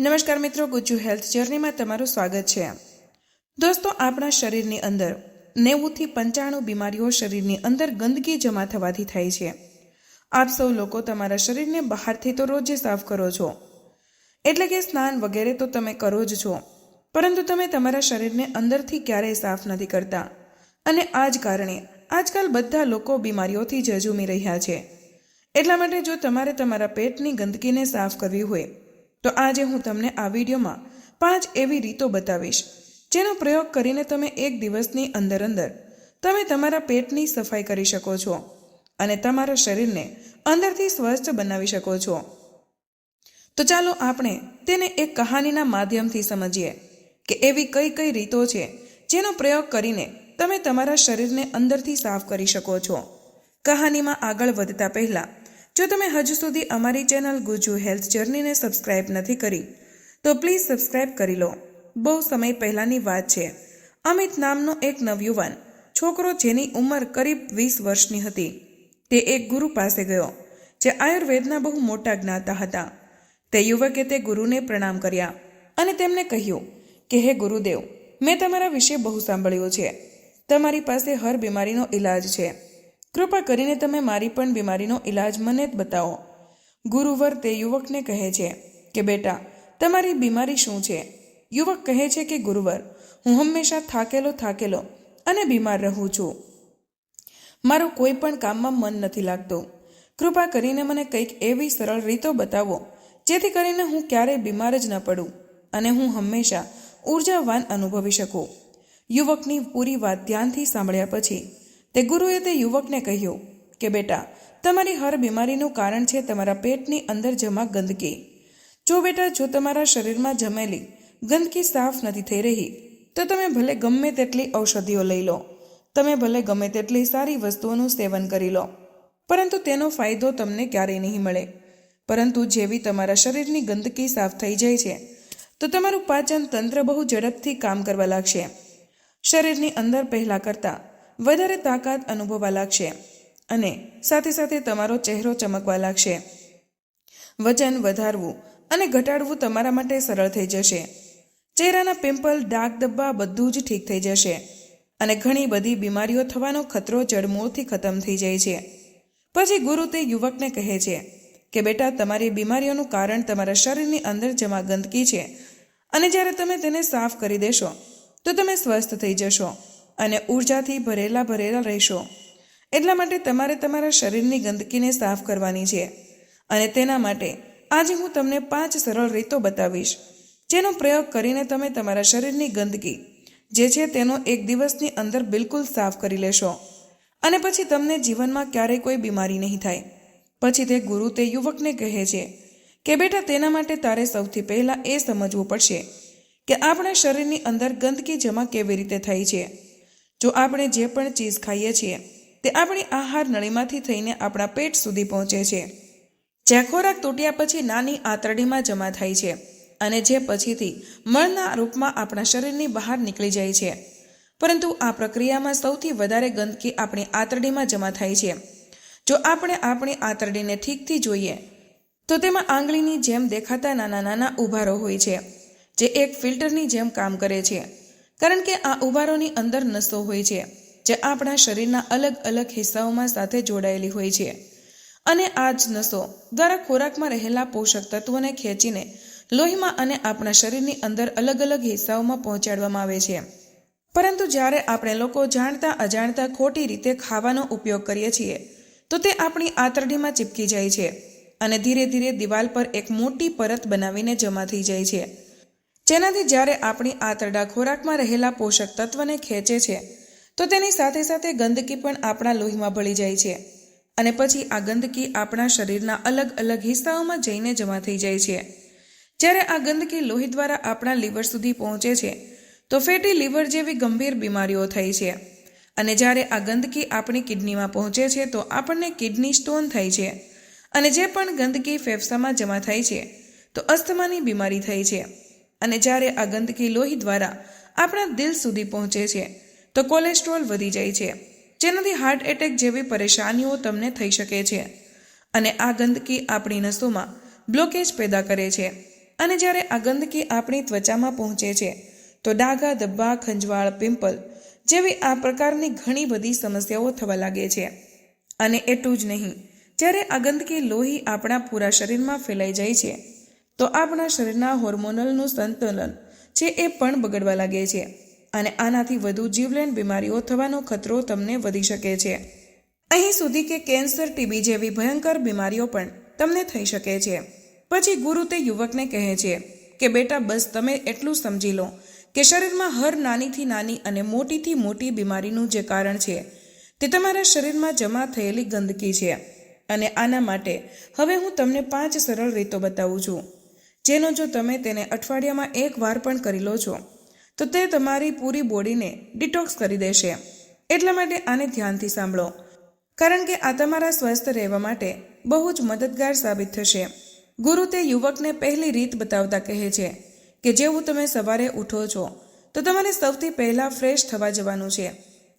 નમસ્કાર મિત્રો, ગુજ્જુ હેલ્થ જર્નીમાં તમારું સ્વાગત છે. દોસ્તો, આપણા શરીરની અંદર નેવુંથી પંચાણું બીમારીઓ શરીરની અંદર ગંદકી જમા થવાથી થાય છે. આપ સૌ લોકો તમારા શરીરને બહારથી તો રોજે સાફ કરો છો. એટલે કે સ્નાન વગેરે તો તમે કરો જ છો. પરંતુ તમે તમારા શરીરને અંદરથી ક્યારેય સાફ નથી કરતા. અને આ જ કારણે આજકાલ બધા લોકો બીમારીઓથી જજુમી રહ્યા છે. એટલા માટે જો તમારે તમારા પેટની ગંદકીને સાફ કરવી હોય તો આજે હું તમને આ વિડીયોમાં પાંચ એવી રીતો બતાવીશ, જેનો પ્રયોગ કરીને તમે એક દિવસની અંદર અંદર તમે તમારા પેટની સફાઈ કરી શકો છો અને તમારા શરીરને અંદરથી સ્વસ્થ બનાવી શકો છો. તો ચાલો આપણે તેને એક કહાનીના માધ્યમથી સમજીએ કે એવી કઈ કઈ રીતો છે જેનો પ્રયોગ કરીને તમે તમારા શરીરને અંદરથી સાફ કરી શકો છો. કહાનીમાં આગળ વધતા પહેલાં જો તમે હજુ સુધી અમારી ચેનલ ગુજુ હેલ્થ જર્નીને સબસ્ક્રાઇબ નથી કરી, તો પ્લીઝ સબસ્ક્રાઇબ કરી લો. બહુ સમય પહેલાંની વાત છે. અમિત નામનો એક નવયુવાન, છોકરો જેની ઉંમર કરીબ વીસ વર્ષની હતી. તે એક ગુરુ પાસે ગયો, જે આયુર્વેદના બહુ મોટા જ્ઞાતા હતા. તે યુવકે તે ગુરુને પ્રણામ કર્યા અને તેમને કહ્યું કે, હે ગુરુદેવ, મેં તમારા વિશે બહુ સાંભળ્યું છે. તમારી પાસે હર બીમારીનો ઈલાજ છે. કૃપા કરીને તમે મારી પણ બીમારીનો ઈલાજ મને જ બતાવો. ગુરુવર તે યુવકને કહે છે કે, બેટા, તમારી બીમારી શું છે? યુવક કહે છે કે, ગુરુવર, હું હંમેશા થાકેલો થાકેલો અને બીમાર રહું છું. મારું કોઈ પણ કામમાં મન નથી લાગતું. કૃપા કરીને મને કંઈક એવી સરળ રીતો બતાવો, જેથી કરીને હું ક્યારેય બીમાર જ ન પડું અને હું હંમેશા ઉર્જાવાન અનુભવી શકું. યુવકની પૂરી વાત ધ્યાનથી સાંભળ્યા પછી તે ગુરુએ તે યુવકને કહ્યું કે, બેટા, તમારી હર બીમારીનું કારણ છે તમારા પેટની અંદર જમા ગંદકી. જો બેટા, જો તમારા શરીરમાં જમેલી ગંદકી સાફ નથી થઈ રહી, તો તમે ભલે ગમે તેટલી ઔષધિઓ લઈ લો, તમે ભલે ગમે તેટલી સારી વસ્તુઓનું સેવન કરી લો, પરંતુ તેનો ફાયદો તમને ક્યારેય નહીં મળે. પરંતુ જેવી તમારા શરીરની ગંદકી સાફ થઈ જાય છે, તો તમારું પાચન તંત્ર બહુ ઝડપથી કામ કરવા લાગશે. શરીરની અંદર પહેલાં કરતાં વધારે તાકાત અનુભવવા લાગશે અને સાથે સાથે તમારો ચહેરો ચમકવા લાગશે. વજન વધારવું અને ઘટાડવું તમારા માટે સરળ થઈ જશે. ચહેરાના પિમ્પલ ડાઘ ધબ્બા બધું જ ઠીક થઈ જશે અને ઘણી બધી બીમારીઓ થવાનો ખતરો જડમૂળથી ખતમ થઈ જાય છે. પછી ગુરુ તે યુવકને કહે છે કે, બેટા, તમારી બીમારીઓનું કારણ તમારા શરીરની અંદર જમા ગંદકી છે અને જ્યારે તમે તેને સાફ કરી દેશો, તો તમે સ્વસ્થ થઈ જશો. અને ઉર્જાથી ભરેલા ભરેલા રહેશો. એટલા માટે તમારે તમારા શરીરની ગંદકીને સાફ કરવાની છે. અને તેના માટે આજે હું તમને પાંચ સરળ રીતો બતાવીશ, જેનો પ્રયોગ કરીને તમે તમારા શરીરની ગંદકી, જે છે તેનો એક દિવસની અંદર બિલકુલ સાફ કરી લેશો. અને પછી તમને જીવનમાં ક્યારેય કોઈ બીમારી નહીં થાય. પછી તે ગુરુ તે યુવકને કહે છે કે, બેટા, તેના માટે તારે સૌથી પહેલાં એ સમજવું પડશે કે આપણા શરીરની અંદર ગંદકી જમા કેવી રીતે થાય છે. જો આપણે જે પણ ચીજ ખાઈએ છીએ, તે આપણી આહાર નળીમાંથી થઈને આપણા પેટ સુધી પહોંચે છે. જે ખોરાક તૂટ્યા પછી નાની આંતરડીમાં જમા થાય છે અને જે પછીથી મળના રૂપમાં આપણા શરીરની બહાર નીકળી જાય છે. પરંતુ આ પ્રક્રિયામાં સૌથી વધારે ગંદકી આપણી આંતરડીમાં જમા થાય છે. જો આપણે આપણી આંતરડીને ઠીકથી જોઈએ, તો તેમાં આંગળીની જેમ દેખાતા નાના નાના ઉભારો હોય છે, જે એક ફિલ્ટરની જેમ કામ કરે છે. કારણ કે આ ઉભારોની અંદર નસો હોય છે, જે આપણા શરીરના અલગ અલગ હિસ્સાઓમાં સાથે જોડાયેલી હોય છે. અને આ જ નસો દ્વારા ખોરાકમાં રહેલા પોષક તત્વોને ખેંચીને લોહીમાં અને આપણા શરીરની અંદર અલગ અલગ હિસ્સાઓમાં પહોંચાડવામાં આવે છે. પરંતુ જ્યારે આપણે લોકો જાણતા અજાણતા ખોટી રીતે ખાવાનો ઉપયોગ કરીએ છીએ, તો તે આપણી આંતરડીમાં ચીપકી જાય છે અને ધીરે ધીરે દિવાલ પર એક મોટી પરત બનાવીને જમા થઈ જાય છે. જેનાથી જ્યારે આપણી આંતરડા ખોરાકમાં રહેલા પોષક તત્વને ખેંચે છે, તો તેની સાથે સાથે ગંદકી પણ આપણા લોહીમાં ભળી જાય છે અને પછી આ ગંદકી આપણા શરીરના અલગ અલગ હિસ્સાઓમાં જઈને જમા થઈ જાય છે. જ્યારે આ ગંદકી લોહી દ્વારા આપણા લીવર સુધી પહોંચે છે, તો ફેટી લીવર જેવી ગંભીર બીમારીઓ થાય છે. અને જ્યારે આ ગંદકી આપણી કિડનીમાં પહોંચે છે, તો આપણને કિડની સ્ટોન થાય છે અને જે પણ ગંદકી ફેફસામાં જમા થાય છે, તો અસ્થમાની બીમારી થાય છે. અને જ્યારે આ ગંદકી લોહી દ્વારા આપણા દિલ સુધી પહોંચે છે, તો કોલેસ્ટ્રોલ વધી જાય છે. જેનાથી હાર્ટ એટેક જેવી પરેશાનીઓ તમને થઈ શકે છે. અને આ ગંદકી આપણી નસોમાં બ્લોકેજ પેદા કરે છે. અને જ્યારે આ ગંદકી આપણી ત્વચામાં પહોંચે છે, તો ડાઘા, ધબ્બા, ખંજવાળ પિમ્પલ જેવી આ પ્રકારની ઘણી બધી સમસ્યાઓ થવા લાગે છે. અને એટલું જ નહીં, જ્યારે આ ગંદકી લોહી આપણા પૂરા શરીરમાં ફેલાઈ જાય છે તો આપણા શરીરના હોર્મોનલનું સંતુલન છે એ પણ બગડવા લાગે છે અને આનાથી વધુ જીવલેણ બીમારીઓ થવાનો ખતરો તમને વધી શકે છે. અહીં સુધી કે કેન્સર, ટીબી જેવી ભયંકર બીમારીઓ પણ તમને થઈ શકે છે. પછી ગુરુ તે યુવકને કહે છે કે, બેટા, બસ તમે એટલું સમજી લો કે શરીરમાં હર નાનીથી નાની અને મોટીથી મોટી બીમારીનું જે કારણ છે, તે તમારા શરીરમાં જમા થયેલી ગંદકી છે. અને આના માટે હવે હું તમને પાંચ સરળ રીતો બતાવું છું. જેનો જો તમે તેને અઠવાડિયામાં એક વાર પણ કરી લો છો, તો તે તમારી પૂરી બોડીને ડિટોક્સ કરી દેશે. એટલા માટે આને ધ્યાનથી સાંભળો, કારણ કે આ તમારા સ્વસ્થ રહેવા માટે બહુ જ મદદગાર સાબિત થશે. ગુરુ તે યુવકને પહેલી રીત બતાવતા કહે છે કે, જેવું તમે સવારે ઉઠો છો, તો તમારે સૌથી પહેલાં ફ્રેશ થવા જવાનું છે.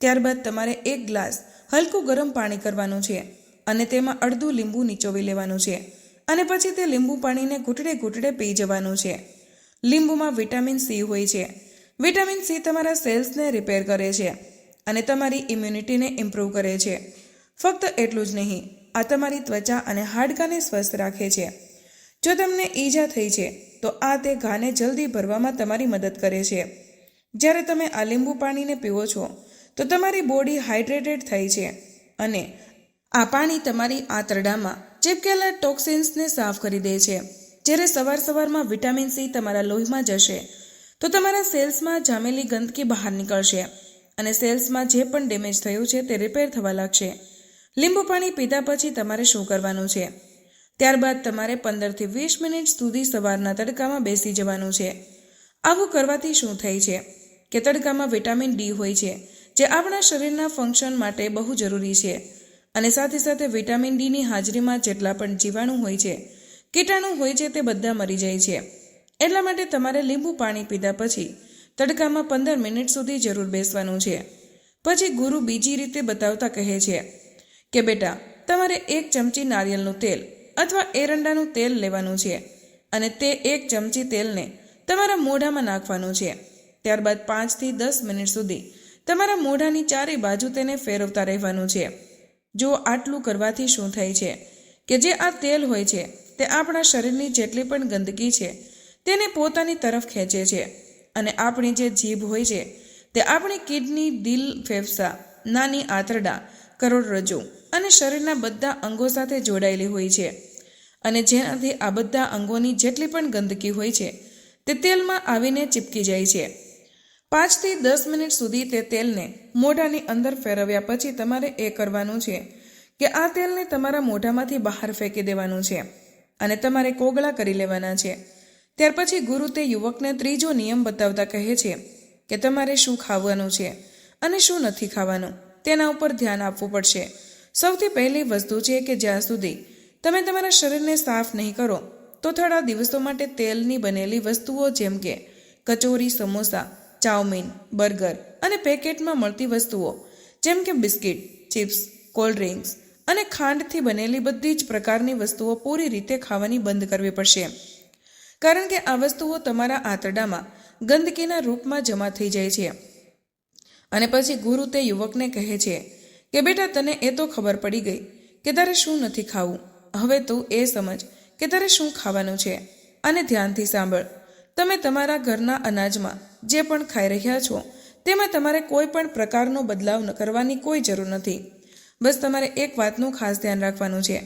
ત્યારબાદ તમારે એક ગ્લાસ હલકું ગરમ પાણી કરવાનું છે અને તેમાં અડધું લીંબુ નીચોવી લેવાનું છે. અને પછી તે લીંબુ પાણીને ઘૂંટડે ઘૂંટડે પી જવાનું છે. લીંબુમાં વિટામિન સી હોય છે. વિટામિન સી તમારા સેલ્સને રિપેર કરે છે અને તમારી ઇમ્યુનિટીને ઇમ્પ્રૂવ કરે છે. ફક્ત એટલું જ નહીં, આ તમારી ત્વચા અને હાડકાને સ્વસ્થ રાખે છે. જો તમને ઈજા થઈ છે, તો આ તે ઘાને જલ્દી ભરવામાં તમારી મદદ કરે છે. જ્યારે તમે આ લીંબુ પાણીને પીવો છો, તો તમારી બોડી હાઇડ્રેટેડ થાય છે અને આ પાણી તમારી આંતરડામાં ચીપકેલા ટોક્સિન્સને સાફ કરી દે છે. જ્યારે સવાર સવારમાં વિટામિન સી તમારા લોહીમાં જશે, તો તમારા સેલ્સમાં જામેલી ગંદકી બહાર નીકળશે અને સેલ્સમાં જે પણ ડેમેજ થયું છે તે રિપેર થવા લાગશે. લીંબુ પાણી પીધા પછી તમારે શું કરવાનું છે? ત્યારબાદ તમારે પંદરથી વીસ મિનિટ સુધી સવારના તડકામાં બેસી જવાનું છે. આવું કરવાથી શું થાય છે? કે તડકામાં વિટામિન ડી હોય છે, જે આપણા શરીરના ફંક્શન માટે બહુ જરૂરી છે. અને સાથે સાથે વિટામિન ડીની હાજરીમાં જેટલા પણ જીવાણુ હોય છે, કીટાણુ હોય છે તે બધા મરી જાય છે. એટલા માટે તમારે લીંબુ પાણી પીધા પછી તડકામાં પંદર મિનિટ સુધી જરૂર બેસવાનું છે. પછી ગુરુ બીજી રીતે બતાવતા કહે છે કે બેટા, તમારે એક ચમચી નારિયેળનું તેલ અથવા એરંડાનું તેલ લેવાનું છે અને તે એક ચમચી તેલને તમારા મોઢામાં નાખવાનું છે. ત્યારબાદ પાંચથી દસ મિનિટ સુધી તમારા મોઢાની ચારે બાજુ તેને ફેરવતા રહેવાનું છે. જો આટલું કરવાથી શું થાય છે? કે જે આ તેલ હોય છે, તે આપણા શરીરની જેટલી પણ ગંદકી છે, તેને પોતાની તરફ ખેંચે છે અને આપણી જે જીભ હોય છે, તે આપણી કિડની, દિલ, ફેફસા, નાની આંતરડા કરોડરજ્જુ અને શરીરના બધા અંગો સાથે જોડાયેલી હોય છે. અને જેનાથી આ બધા અંગોની જેટલી પણ ગંદકી હોય છે, તે તેલમાં આવીને ચીપકી જાય છે. પાંચથી દસ મિનિટ સુધી તે તેલને મોઢાની અંદર ફેરવ્યા પછી તમારે એ કરવાનું છે કે આ તેલને તમારા મોઢામાંથી બહાર ફેંકી દેવાનું છે અને તમારે કોગળા કરી લેવાના છે. ત્યાર પછી ગુરુ તે યુવકને ત્રીજો નિયમ બતાવતા કહે છે કે તમારે શું ખાવાનું છે અને શું નથી ખાવાનું તેના ઉપર ધ્યાન આપવું પડશે. સૌથી પહેલી વસ્તુ છે કે જ્યાં સુધી તમે તમારા શરીરને સાફ નહીં કરો, તો થોડા દિવસો માટે તેલની બનેલી વસ્તુઓ જેમ કે કચોરી, સમોસા ચાઉમીન, બર્ગર અને પેકેટમાં મળતી વસ્તુઓ, જેમ કે બિસ્કિટ, ચિપ્સ, કોલ્ડ ડ્રિંક્સ અને ખાંડથી બનેલી બધી જ પ્રકારની વસ્તુઓ પૂરી રીતે ખાવાની બંધ કરવી પડશે. કારણ કે આ વસ્તુઓ તમારા આંતરડામાં, ગંદકીના રૂપમાં જમા થઈ જાય છે. અને પછી ગુરુ તે યુવકને કહે છે કે, બેટા, તને એ તો ખબર પડી ગઈ કે તારે શું નથી ખાવું. હવે તું એ સમજ કે તારે શું ખાવાનું છે. અને ધ્યાનથી સાંભળ. તમે તમારા ઘરના અનાજમાં જે પણ ખાઈ રહ્યા છો, તેમાં તમારે કોઈ પણ પ્રકારનો બદલાવ કરવાની કોઈ જરૂર નથી. બસ તમારે એક વાતનું ખાસ ધ્યાન રાખવાનું છે,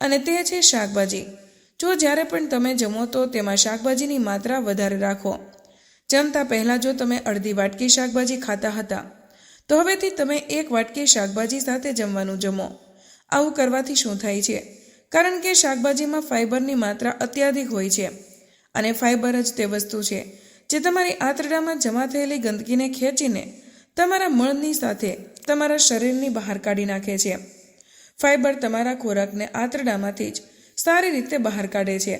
અને તે છે શાકભાજી. જો જ્યારે પણ તમે જમો તો તેમાં શાકભાજીની માત્રા વધારે રાખો. જમતા પહેલાં જો તમે અડધી વાટકી શાકભાજી ખાતા હતા, તો હવેથી તમે એક વાટકી શાકભાજી સાથે જમવાનું જમો. આવું કરવાથી શું થાય છે? કારણ કે શાકભાજીમાં ફાઇબરની માત્રા અત્યાધિક હોય છે, અને ફાઇબર જ તે વસ્તુ છે જે તમારી આંતરડામાં જમા થયેલી ગંદકીને ખેંચીને તમારા મળની સાથે તમારા શરીરની બહાર કાઢી નાખે છે. ફાઇબર તમારા ખોરાકને આંતરડામાંથી જ સારી રીતે બહાર કાઢે છે.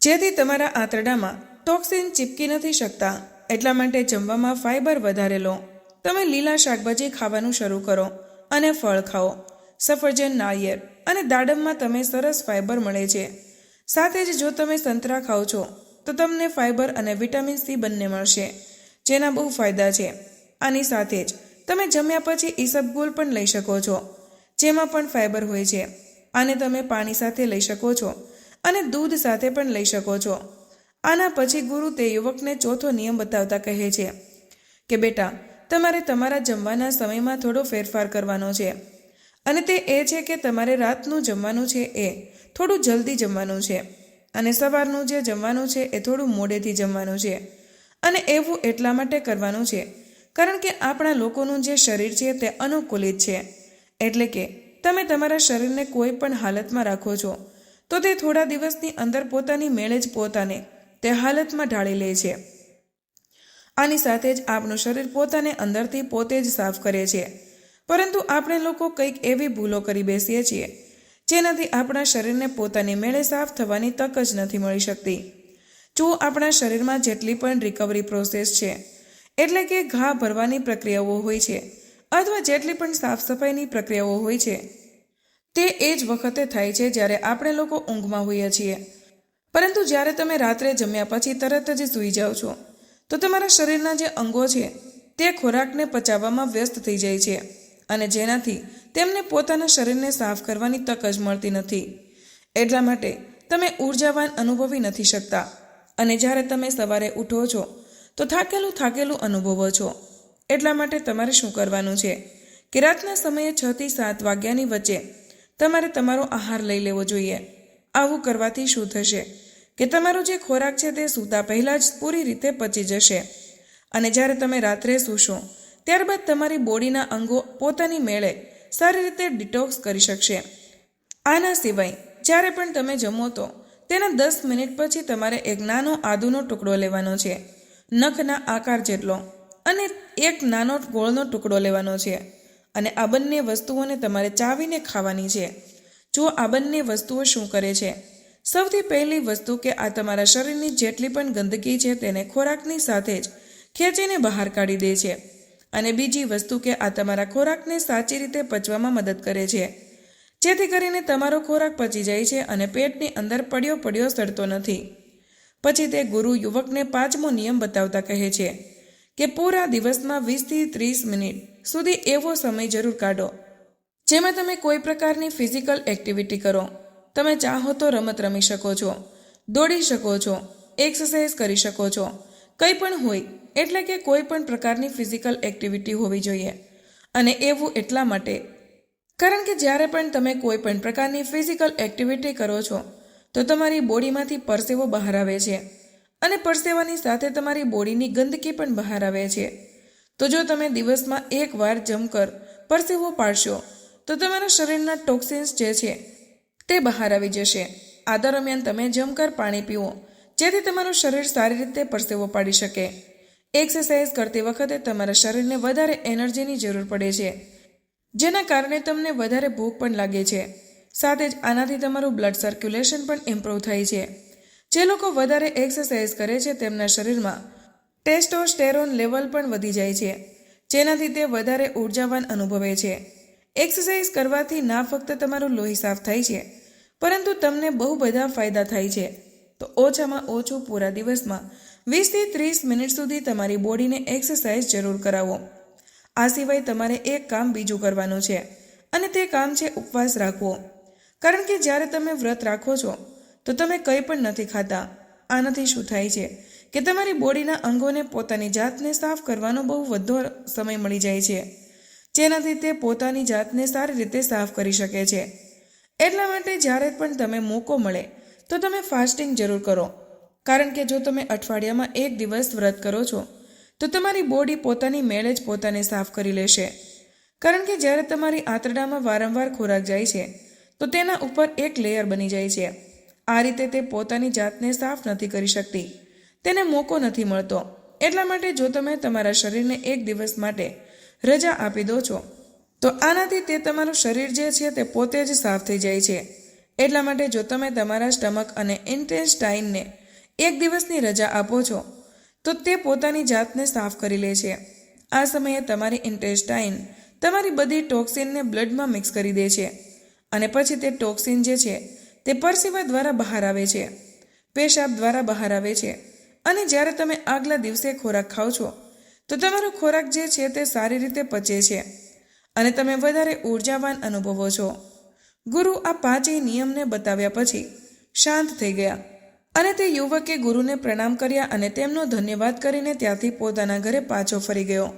જેથી તમારા આંતરડામાં ટોક્સિન ચીપકી નથી શકતા. એટલા માટે જમવામાં ફાઇબર વધારે લો. તમે લીલા શાકભાજી ખાવાનું શરૂ કરો અને ફળ ખાઓ. સફરજન નાળિયેર અને દાડમમાં તમે સરસ ફાઇબર મળે છે. સાથે જ જો તમે સંતરા ખાઓ છો તો તમને ફાઇબર અને વિટામિન સી બંને મળશે, જેના બહુ ફાયદા છે. આની સાથે જ તમે જમ્યા પછી ઈસબગોલ પણ લઈ શકો છો, જેમાં પણ ફાઇબર હોય છે. આને તમે પાણી સાથે લઈ શકો છો અને દૂધ સાથે પણ લઈ શકો છો. આના પછી ગુરુ તે યુવકને ચોથો નિયમ બતાવતા કહે છે કે બેટા, તમારે તમારા જમવાના સમયમાં થોડો ફેરફાર કરવાનો છે. અને તે એ છે કે તમારે રાતનું જમવાનું છે એ થોડું જલ્દી જમવાનું છે. અને સવારનું જે જમવાનું છે એ થોડું મોડેથી જમવાનું છે. અને એવું એટલા માટે કરવાનું છે, કારણ કે આપણા લોકોનું જે શરીર છે તે અનુકૂલિત છે. એટલે કે તમે તમારા શરીરને કોઈ પણ હાલતમાં રાખો છો, તો તે થોડા દિવસની અંદર પોતાની મેળે જ પોતાને તે હાલતમાં ઢાળી લે છે. આની સાથે જ આપણું શરીર પોતાને અંદરથી પોતે જ સાફ કરે છે. પરંતુ આપણે લોકો કંઈક એવી ભૂલો કરી બેસીએ છીએ જેનાથી આપણા શરીરને પોતાની મેળે સાફ થવાની તક જ નથી મળી શકતી. જો આપણા શરીરમાં જેટલી પણ રિકવરી પ્રોસેસ છે, એટલે કે ઘા ભરવાની પ્રક્રિયાઓ હોય છે, અથવા જેટલી પણ સાફ સફાઈની પ્રક્રિયાઓ હોય છે, તે એ જ વખતે થાય છે જ્યારે આપણે લોકો ઊંઘમાં હોઈએ છીએ. પરંતુ જ્યારે તમે રાત્રે જમ્યા પછી તરત જ સૂઈ જાઓ છો, તો તમારા શરીરના જે અંગો છે, તે ખોરાકને પચાવવામાં વ્યસ્ત થઈ જાય છે. અને જેનાથી તેમને પોતાના શરીરને સાફ કરવાની તક જ મળતી નથી. એટલા માટે તમે ઉર્જાવાન અનુભવી નથી શકતા. અને જ્યારે તમે સવારે ઉઠો છો, તો થાકેલું થાકેલું અનુભવો છો. એટલા માટે તમારે શું કરવાનું છે? કે રાતના સમયે છ થી સાત વાગ્યાની વચ્ચે તમારે તમારો આહાર લઈ લેવો જોઈએ. આવું કરવાથી શું થશે? કે તમારો જે ખોરાક છે તે સૂતા પહેલાં જ પૂરી રીતે પચી જશે. અને જ્યારે તમે રાત્રે સૂશો ત્યારબાદ તમારી બોડીના અંગો પોતાની મેળે સારી રીતે ડિટોક્સ કરી શકશે. આના સિવાય, જ્યારે પણ તમે જમો તો તેના દસ મિનિટ પછી તમારે એક નાનો આદુનો ટુકડો લેવાનો છે, નખના આકાર જેટલો, અને એક નાનો ગોળનો ટુકડો લેવાનો છે. અને આ બંને વસ્તુઓને તમારે ચાવીને ખાવાની છે. જો આ બંને વસ્તુઓ શું કરે છે? સૌથી પહેલી વસ્તુ કે આ તમારા શરીરની જેટલી પણ ગંદકી છે તેને ખોરાકની સાથે જ ખેંચીને બહાર કાઢી દે છે. અને બીજી વસ્તુ કે આ તમારા ખોરાકને સાચી રીતે પચવામાં મદદ કરે છે. જેથી કરીને તમારો ખોરાક પચી જાય છે અને પેટની અંદર પડ્યો પડ્યો સડતો નથી. પછી તે ગુરુ યુવકને પાંચમો નિયમ બતાવતા કહે છે કે પૂરા દિવસમાં વીસથી ત્રીસ મિનિટ સુધી એવો સમય જરૂર કાઢો. જેમાં તમે કોઈ પ્રકારની ફિઝિકલ એક્ટિવિટી કરો. તમે ચાહો તો રમત રમી શકો છો, દોડી શકો છો, એક્સરસાઇઝ કરી શકો છો, કંઈ પણ હોય એટલે કે કોઈ પણ પ્રકારની ફિઝિકલ એક્ટિવિટી હોવી જોઈએ. અને એવું એટલા માટે, કારણ કે જ્યારે પણ તમે કોઈ પણ પ્રકારની ફિઝિકલ એક્ટિવિટી કરો છો, તો તમારી બોડીમાંથી પરસેવો બહાર આવે છે. અને પરસેવાની સાથે તમારી બોડીની ગંદકી પણ બહાર આવે છે. તો જો તમે દિવસમાં એકવાર જમકર પરસેવો પાડશો, તો તમારા શરીરના ટોક્સિન્સ જે છે, તે બહાર આવી જશે. આ દરમિયાન તમે જમકર પાણી પીવો, જેથી તમારું શરીર સારી રીતે પરસેવો પાડી શકે. એક્સરસાઇઝ કરતી વખતે તમારા શરીરને વધારે એનર્જીની જરૂર પડે છે, જેના કારણે તમને વધારે ભૂખ પણ લાગે છે. સાથે જ આનાથી તમારું બ્લડ સર્ક્યુલેશન પણ ઇમ્પ્રૂવ થાય છે. જે લોકો વધારે એક્સરસાઇઝ કરે છે, તેમના શરીરમાં ટેસ્ટોસ્ટેરોન લેવલ પણ વધી જાય છે, જેનાથી તે વધારે ઉર્જાવાન અનુભવે છે. એક્સરસાઇઝ કરવાથી ના ફક્ત તમારું લોહી સાફ થાય છે, પરંતુ તમને બહુ બધા ફાયદા થાય છે. તો ઓછામાં ઓછું પૂરા દિવસમાં વીસથી ત્રીસ મિનિટ સુધી તમારી બોડીને એક્સરસાઇઝ જરૂર કરાવો. આ સિવાય તમારે એક કામ બીજું કરવાનું છે, અને તે કામ છે ઉપવાસ રાખવો. કારણ કે જ્યારે તમે વ્રત રાખો છો, તો તમે કંઈ પણ નથી ખાતા. આનાથી શું થાય છે કે તમારી બોડીના અંગોને પોતાની જાતને સાફ કરવાનો બહુ વધુ સમય મળી જાય છે. જેનાથી તે પોતાની જાતને સારી રીતે સાફ કરી શકે છે. એટલા માટે જ્યારે પણ તમે મોકો મળે, તો તમે ફાસ્ટિંગ જરૂર કરો. કારણ કે જો તમે અઠવાડિયામાં એક દિવસ વ્રત કરો છો, તો તમારી બોડી પોતાની મેળે જ પોતાને સાફ કરી લેશે. કારણ કે જ્યારે તમારી આંતરડામાં વારંવાર ખોરાક જાય છે, તો તેના ઉપર એક લેયર બની જાય છે. આ રીતે તે પોતાની જાતને સાફ નથી કરી શકતી, તેને મોકો નથી મળતો. એટલા માટે જો તમે તમારા શરીરને એક દિવસ માટે રજા આપી દો છો, તો આનાથી તે તમારું શરીર જે છે તે પોતે જ સાફ થઈ જાય છે. એટલા માટે જો તમે તમારા સ્ટમક અને ઇન્ટેસ્ટાઇનને એક દિવસની રજા આપો છો, તો તે પોતાની જાતને સાફ કરી લે છે. આ સમયે તમારી ઇન્ટેસ્ટાઇન તમારી બધી ટોક્સિનને બ્લડમાં મિક્સ કરી દે છે અને પછી તે ટોક્સિન જે છે તે પરસેવા દ્વારા બહાર આવે છે, પેશાબ દ્વારા બહાર આવે છે. અને જ્યારે તમે આગલા દિવસે ખોરાક ખાઓ છો, તો તમારો ખોરાક જે છે તે સારી રીતે પચે છે અને તમે વધારે ઉર્જાવાન અનુભવો છો. ગુરુ આ પાંચેય નિયમને બતાવ્યા પછી શાંત થઈ ગયા. અને તે યુવકે ગુરુને પ્રણામ કર્યા અને તેમનો ધન્યવાદ કરીને ત્યાંથી પોતાના ઘરે પાછો ફરી ગયો.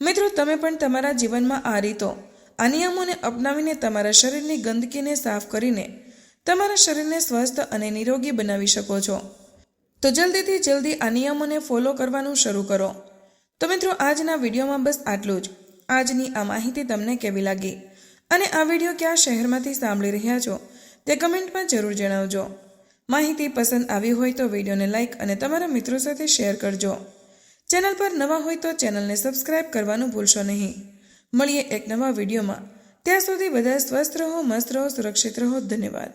મિત્રો, તમે પણ તમારા જીવનમાં આ રીતો, આ નિયમોને અપનાવીને તમારા શરીરની ગંદકીને સાફ કરીને તમારા શરીરને સ્વસ્થ અને નિરોગી બનાવી શકો છો. તો જલ્દીથી જલ્દી આ નિયમોને ફોલો કરવાનું શરૂ કરો. તો મિત્રો, આજના વિડીયોમાં બસ આટલું જ. આજની આ માહિતી તમને કેવી લાગી? અને આ વીડિયો કયા શહેરમાંથી સાંભળી રહ્યા છો તે કમેન્ટમાં જરૂર જણાવજો. માહિતી પસંદ આવી હોય તો વિડીયોને લાઇક અને તમારા મિત્રો સાથે શેર કરજો. ચેનલ પર નવા હોય તો ચેનલને સબસ્ક્રાઇબ કરવાનું ભૂલશો નહીં. મળીએ એક નવા વિડીયોમાં. ત્યાં સુધી બધા સ્વસ્થ રહો, મસ્ત રહો, સુરક્ષિત રહો. ધન્યવાદ.